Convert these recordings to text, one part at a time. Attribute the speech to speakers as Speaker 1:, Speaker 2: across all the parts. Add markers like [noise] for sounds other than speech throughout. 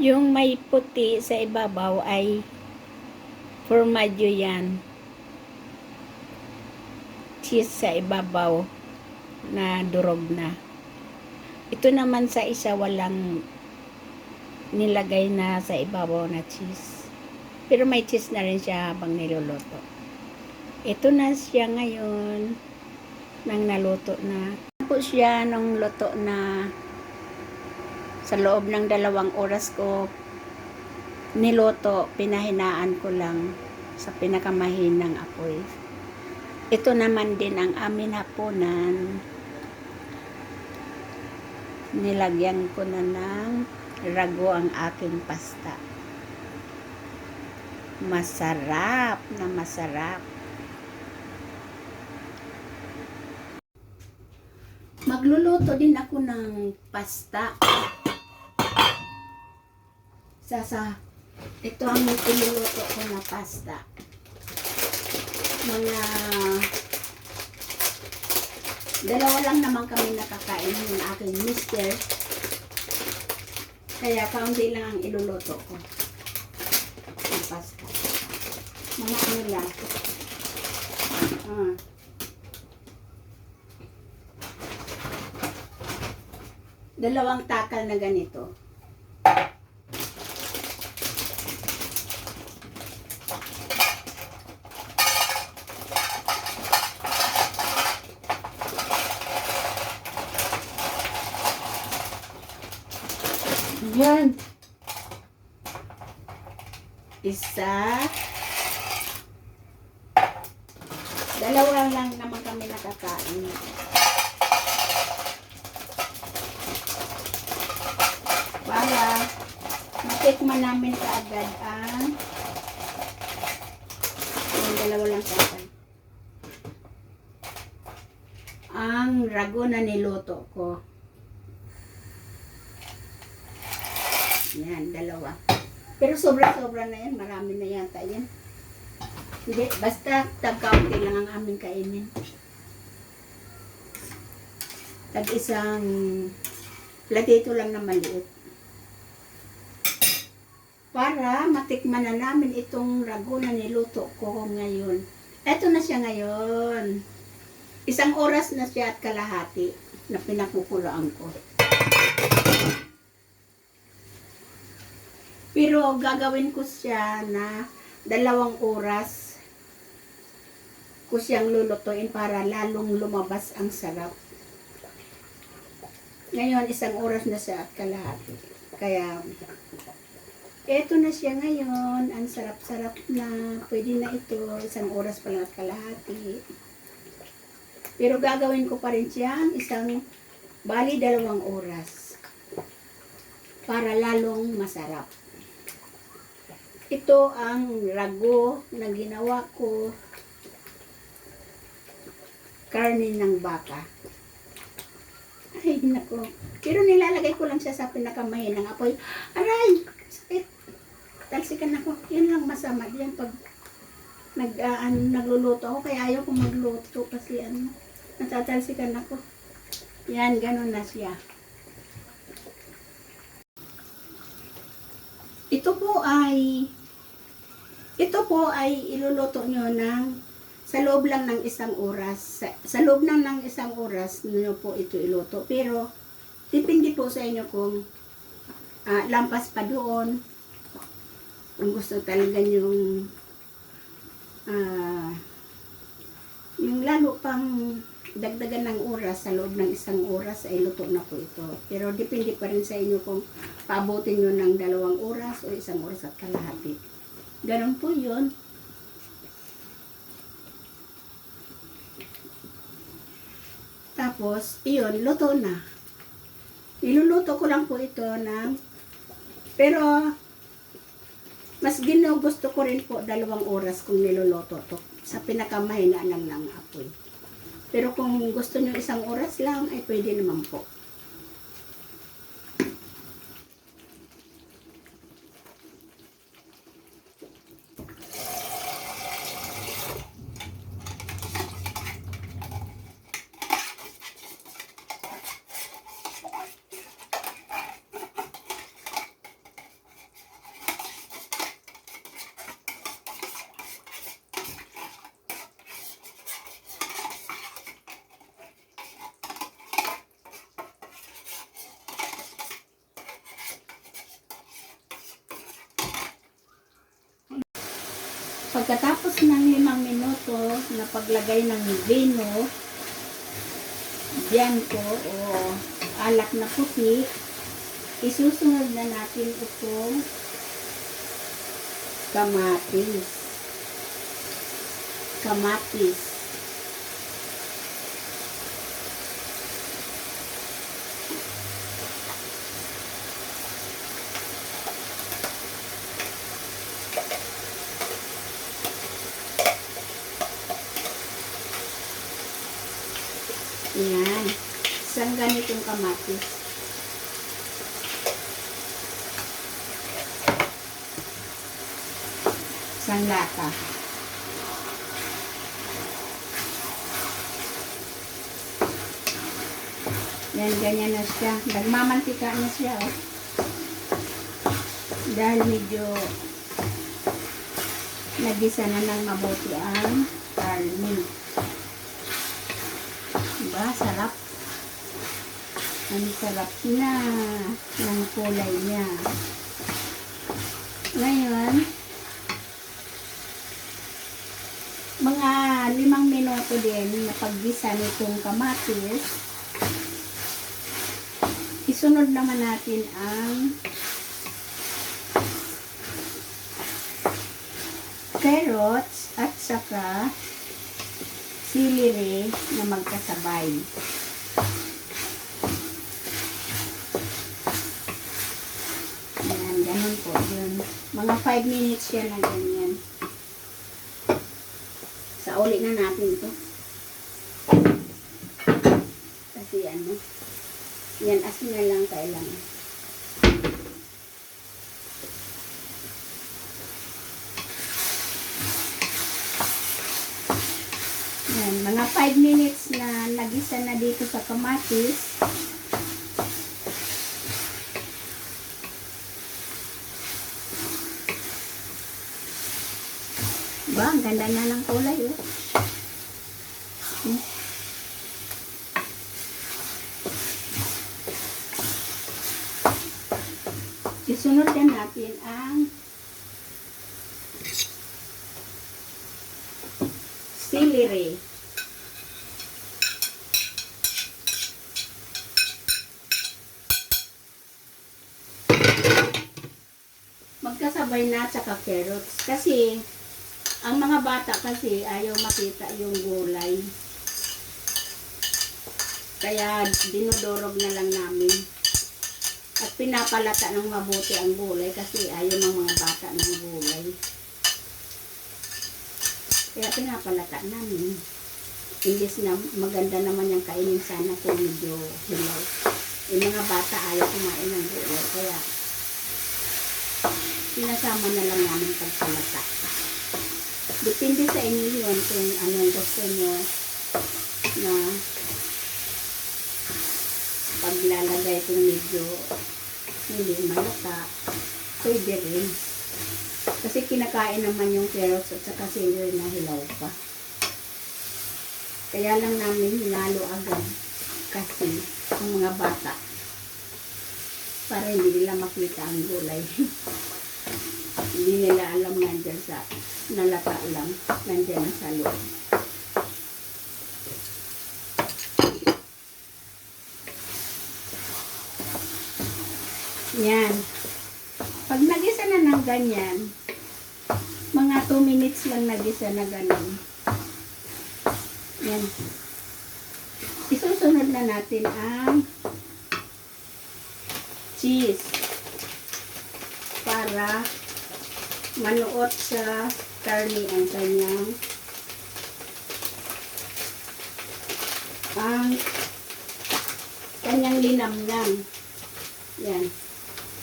Speaker 1: Yung may puti sa ibabaw ay formaggio yan. Cheese sa ibabaw na durog na. Ito naman sa isa walang nilagay na sa ibabaw na cheese. Pero may cheese na rin siya habang niluluto. Ito na siya ngayon nang naluto na. Po siya nung luto na sa loob ng dalawang oras ko niloto, pinahinaan ko lang sa pinakamahinang apoy. Ito naman din ang amin hapunan. Nilagyan ko na ng rago ang aking pasta. Masarap na masarap. Magluluto din ako ng pasta. Sasa, ito ang pinuluto ko na pasta. Mga dalawa lang naman kami nakakain ng aking mister. Kaya kaunti lang ang iluluto ko. Ng pasta. Mga ano lang. Ah. Dalawang takal na ganito. Yan. Isa. Dalawa lang naman kami nakakain. Para matikman namin kaagad ang yung dalawa lang akin. Ang rago na niluto ko. Yan, dalawa. Pero sobra-sobra na yan. Marami na yata yan. Hindi, basta tag-kaunti lang ang aming kainin. Tag isang platito lang na maliit. Para matikman na namin itong rago na niluto ko ngayon. Eto na siya ngayon. Isang oras na siya at kalahati na pinakukulaan ko. Pero gagawin ko siya na dalawang oras ko siyang lulutuin para lalong lumabas ang sarap. Ngayon, isang oras na siya at kalahati. Kaya, eto na siya ngayon. Ang sarap-sarap na. Pwede na ito. Isang oras pa lang at kalahati. Pero gagawin ko pa rin siyang isang bali dalawang oras. Para lalong masarap. Ito ang rago na ginawa ko karne ng baka. Ay, nako. Pero nilalagay ko lang siya sa pinakamahinang apoy. Aray! Sakit. Talsikan ako. Yan lang masama diyan pag nag, ah, ano, nagluluto ako. Kaya ayaw ko magluto kasi ano, natatalsikan ako. Yan, ganun na siya. Ito po ay po ay iluluto nyo ng sa loob lang ng isang oras. Sa, sa loob lang ng isang oras nyo po ito iluto. Pero, depende po sa inyo kung ah, lampas pa doon. Kung gusto talaga yung ah, yung lalo pang dagdagan ng oras sa loob ng isang oras ay luto na po ito. Pero depende pa rin sa inyo kung paabutin nyo ng dalawang oras o isang oras at kalahati. Ganon po yun. Tapos, iyon, luto na. Niluluto ko lang po ito ng, pero, mas ginugusto ko rin po dalawang oras kung niluluto to sa pinakamahina lang ng apoy. Pero kung gusto nyo isang oras lang, ay pwede naman po. Pagkatapos ng limang minuto na paglagay ng vino, ko o alak na puti, isusunod na natin itong kamatis. Kamatis. Yan. Ganitong kamatis. Isang lata. Yan, ganyan na siya. Nagmamantika na siya, oh. Dahil medyo nagisa na ng mabuti ang karne. Diba? Sarap. Ang sarap na ng kulay niya. Ngayon, mga limang minuto din na paggisa nitong kamatis, isunod naman natin ang carrots at saka celery na magkasabay. Ayan, ganun po yun. Mga 5 minutes yan na ganyan. Sa uli na natin ito. Kasi ano, yan asin na lang kailangan. Yan, mga 5 minutes na nagisa na dito sa kamatis. Ba, ang ganda na ng kulay, oh. Hmm. Isunod na natin ang celery. Magkasabay na tsaka carrots. Kasi, ang mga bata kasi ayaw makita yung gulay. Kaya dinudurog na lang namin. At pinapalata ng mabuti ang gulay kasi ayaw ng mga bata ng gulay. Kaya pinapalata namin. Imbis na maganda naman yung kainin sana kung medyo hilaw. Yung mga bata ayaw kumain ng gulay. Kaya sinasama na lang namin pagpalata. Depende sa inyo yun kung anong gusto nyo na paglalagay kung medyo hindi malata, pwede rin. Kasi kinakain naman yung carrots at saka celery na hilaw pa. Kaya lang namin hinalo agad kasi ang mga bata para hindi nila makita ang gulay. [laughs] hindi nila alam nandyan sa nalata lang, nandyan na sa loob. Yan. Pag nagisa na ng ganyan, mga 2 minutes lang nagisa na ganun. Yan. Isusunod na natin ang cheese para manuot sa karne ang kanyang ang kanyang linamnam. Yan.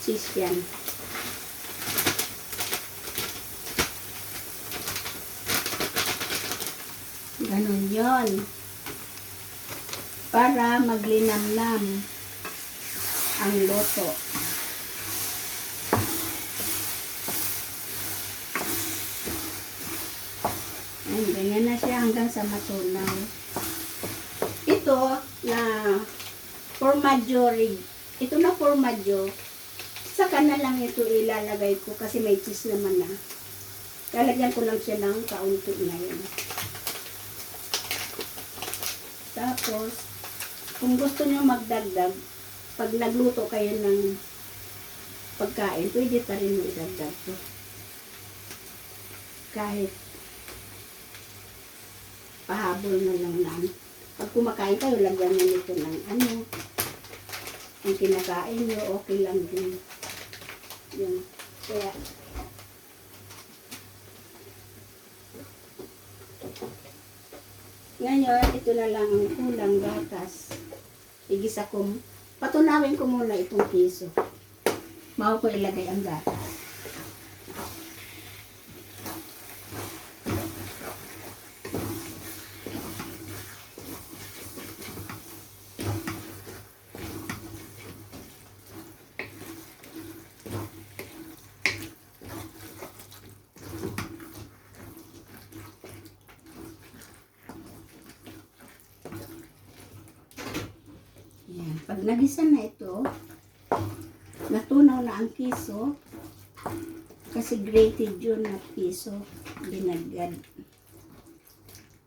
Speaker 1: Cheese yan. Ganun yon Para maglinamnam ang loto. Ayan, ganyan na siya hanggang sa matunaw. Ito na formaggio rig. Ito na formaggio. Saka na lang ito ilalagay ko kasi may cheese naman na. Lalagyan ko lang siya ng kaunti ngayon. Tapos, kung gusto niyo magdagdag, pag nagluto kayo ng pagkain, pwede pa rin mo idagdag to. Kahit pahabol na lang lang. Pag kumakain kayo, lagyan niyo nito ng ano, ang kinakain niyo, okay lang din. Yun. Kaya, ngayon, ito na lang ang kulang gatas. Igisa ko, patunawin ko muna itong piso. Bago ko ilagay ang gatas. Yan. Pag nagisa na ito, natunaw na ang piso, kasi grated yun na piso, binagad.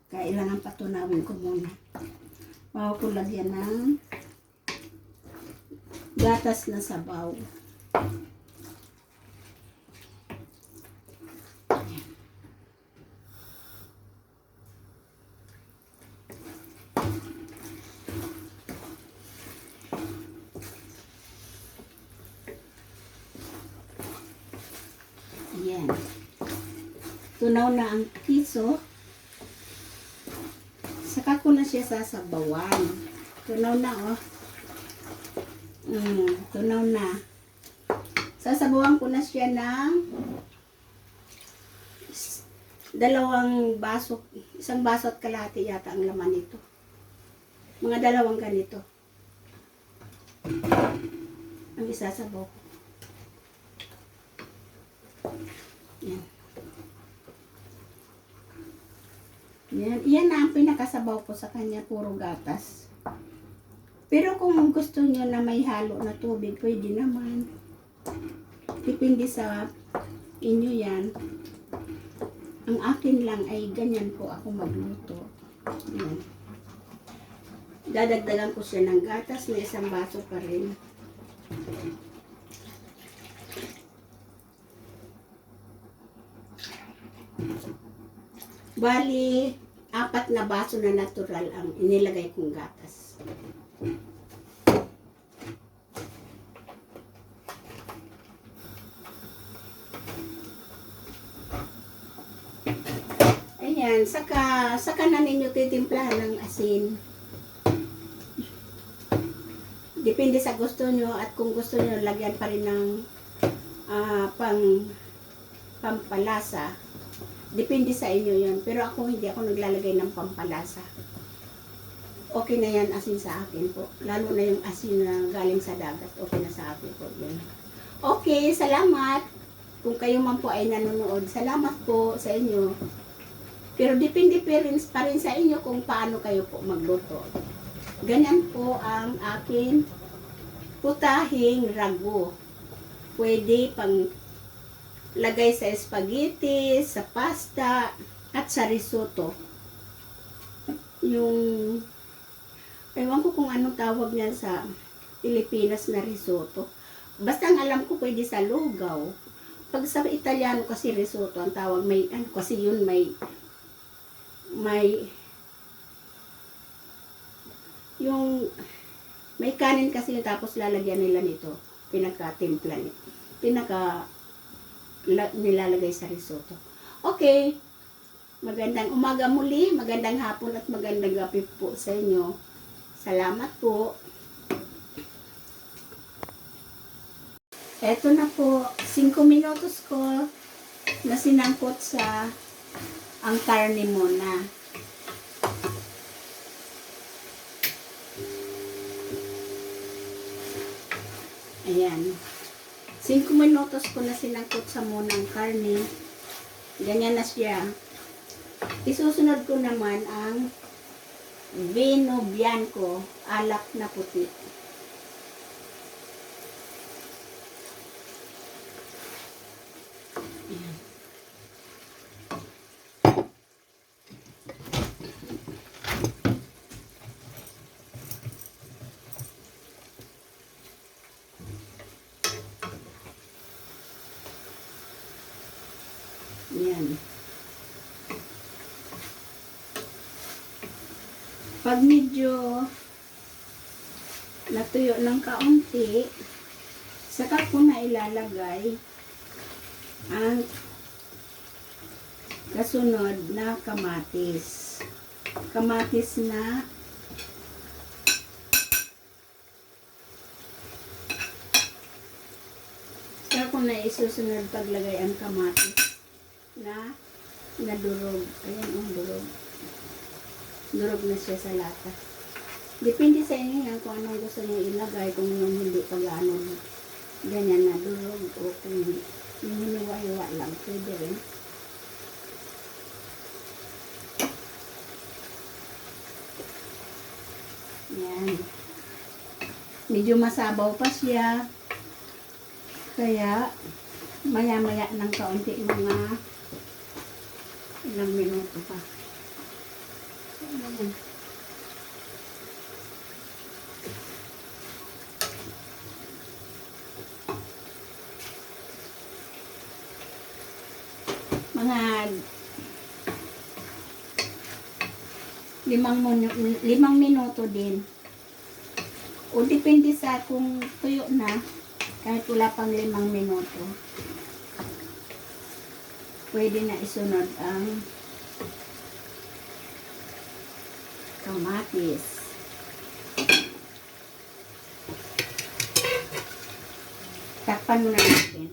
Speaker 1: Kailangan patunawin ko muna. Bago ko lagyan ng gatas na sabaw. Ayan. Tunaw na ang piso. Saka ko na siya sasabawan. Tunaw na, oh. Mm, tunaw na. Sasabawan ko na siya ng dalawang baso, isang baso at kalahati yata ang laman nito. Mga dalawang ganito. Ang isasabaw ko. Yan. Yan. Yan na ang pinakasabaw ko sa kanya, puro gatas. Pero kung gusto niyo na may halo na tubig, pwede naman. Depende sa inyo yan. Ang akin lang ay ganyan po ako magluto. Yan. Dadagdagan ko siya ng gatas, may isang baso pa rin. Bali, apat na baso na natural ang inilagay kong gatas. Ayan, saka, saka na ninyo titimplahan ng asin. Depende sa gusto nyo at kung gusto nyo lagyan pa rin ng ah, pang pampalasa. Depende sa inyo yan. Pero ako hindi ako naglalagay ng pampalasa. Okay na yan asin sa akin po. Lalo na yung asin na galing sa dagat. Okay na sa akin po. Yan. Okay, salamat. Kung kayo man po ay nanonood, salamat po sa inyo. Pero depende pa rin, pa rin sa inyo kung paano kayo po magluto. Ganyan po ang akin putahing ragu. Pwede pang lagay sa spaghetti, sa pasta, at sa risotto. Yung, ewan ko kung anong tawag niya sa Pilipinas na risotto. Basta ang alam ko pwede sa lugaw. Pag sa Italiano kasi risotto, ang tawag may, ano, kasi yun may, may, yung, may kanin kasi tapos lalagyan nila nito, pinagka-timpla nito. Pinaka, la- nilalagay sa risotto. Okay. Magandang umaga muli, magandang hapon at magandang gabi po sa inyo. Salamat po. Eto na po, 5 minutos ko na sinangkot sa ang karne muna. Ayan. 5 minutos ko na sinangkot sa munang karne. Ganyan na siya. Isusunod ko naman ang vino bianco, alak na puti. Ayan. Yan. Pag medyo natuyo ng kaunti, saka ko na ilalagay ang kasunod na kamatis. Kamatis na saka ko na isusunod paglagay ang kamatis na nadurog. Ayan ang durog. Durog na siya sa lata. Depende sa inyo yan kung anong gusto niyo ilagay, kung yung hindi pag ano, ganyan na durog o kung yung hiniwa-hiwa lang, pwede rin. Yan. Medyo masabaw pa siya. Kaya, maya-maya ng kaunti mga ilang minuto pa. Mga limang, limang minuto din. O depende sa kung tuyo na, kahit wala pang limang minuto. Pwede na isunod ang kamatis. Takpan muna natin.